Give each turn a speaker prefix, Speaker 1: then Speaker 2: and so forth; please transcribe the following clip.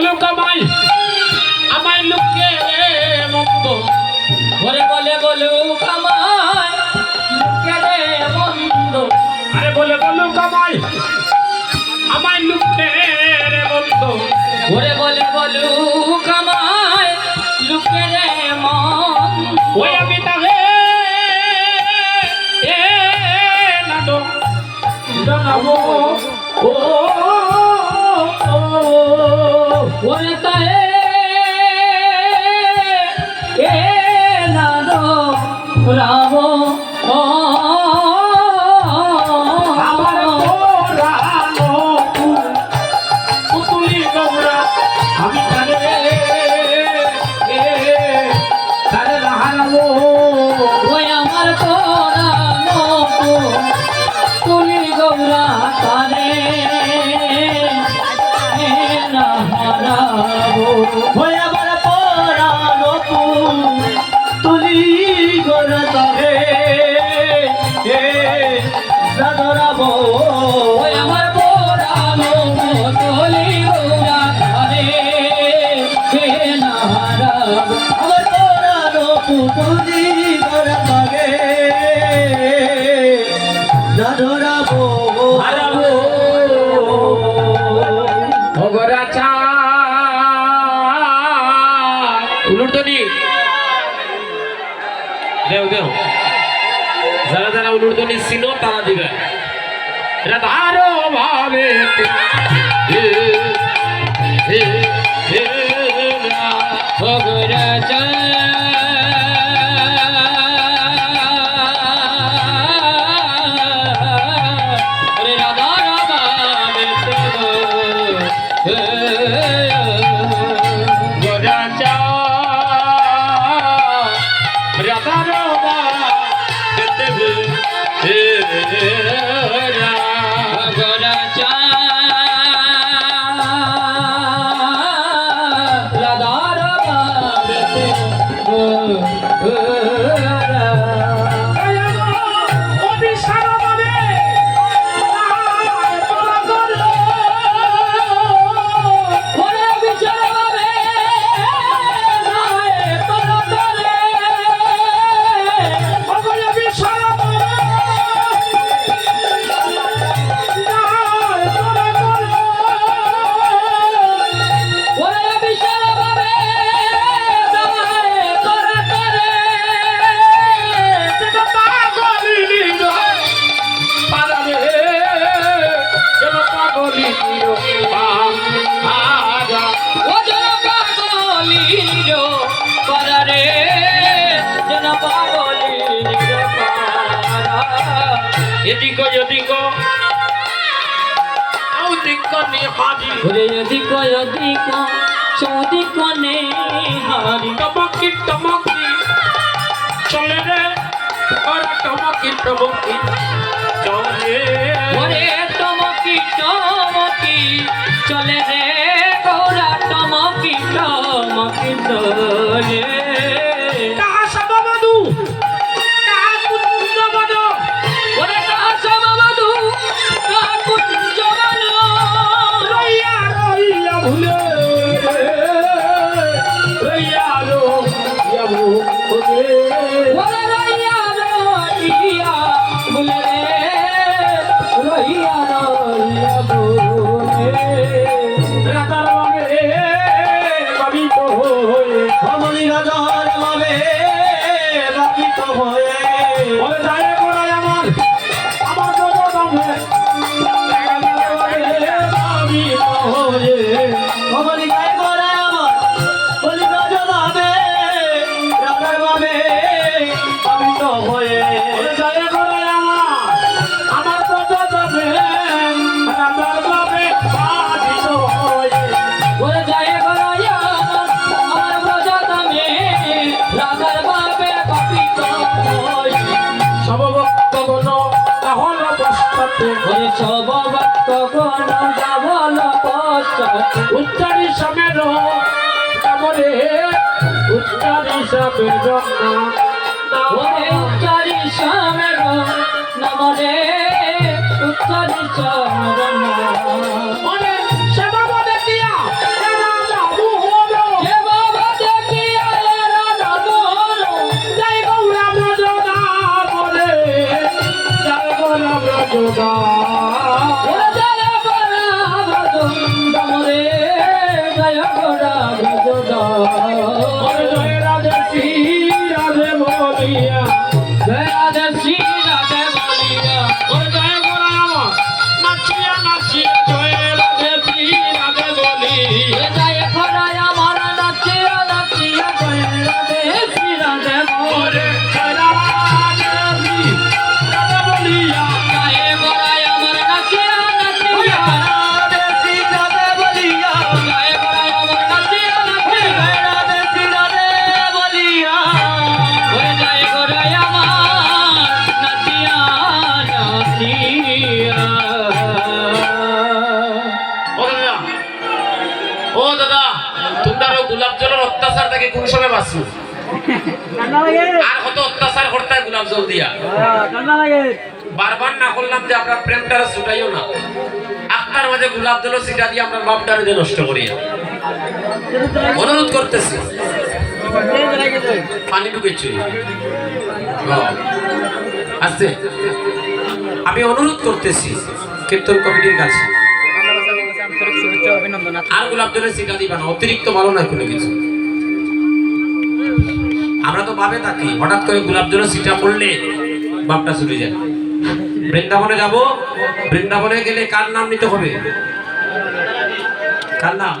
Speaker 1: বলো কামাই আমায় লোকে মন্দ
Speaker 2: ওরে বলে বলু কামাই লোকে রে বন্ধ।
Speaker 1: আরে বলে বলো কামাই আমায় লোকে মন্দ
Speaker 2: ওরে বলে বলু কামাই লোকে রে মন
Speaker 1: ওই আমি তাহে এ ও, ও
Speaker 2: ওরে তুলি গোরা
Speaker 3: তবে দাদরাবো
Speaker 2: আমার পোড়ানো তুলি গৌরা হারাবো
Speaker 3: আমার তবে
Speaker 1: উলুটনি দেও দেও। যারা যারা উলুটনি ছিল তারা দিবে। এটা ধারো ভাবে এদিক এদিক। আউ দিক নি হাজি।
Speaker 2: ওরে অধিক অধিক চৌদিক নে হারি।
Speaker 1: টমকি টমকি। চলে রে ওরা টমকি টমকি। চলে
Speaker 2: ওরে টমকি টমকি। চলে রে
Speaker 1: উচ্চারি সমের না
Speaker 2: ওরে উচ্চারি সামের নমরে
Speaker 1: মনে নাচিয়া অত্যাচার থেকে কোন সময় বাঁচু আর কত অত্যাচার করতে হয় গোলাপ জল দিয়া বারবার না করলাম যে আমরা প্রেমটারে ছুটাইও না। আপনার মাঝে গোলাপ জল সিটা দিয়ে বাপটারে দিয়ে নষ্ট করি না। অনুরোধ করতেছি। পানি ঢুকেছি আস্তে আমি অনুরোধ করতেছি কীর্তন কমিটির কাছে। আর গোলাপ জলের সিটা দিবা না। অতিরিক্ত ভালো নয় কোনো কিছু। আমরা তো ভাবে থাকি হঠাৎ করে গোলাপ জলের সিটা পড়লে বাপটা ছুটে যায়। বৃন্দাবনে যাব, বৃন্দাবনে গেলে কার নাম নিতে হবে? কার নাম?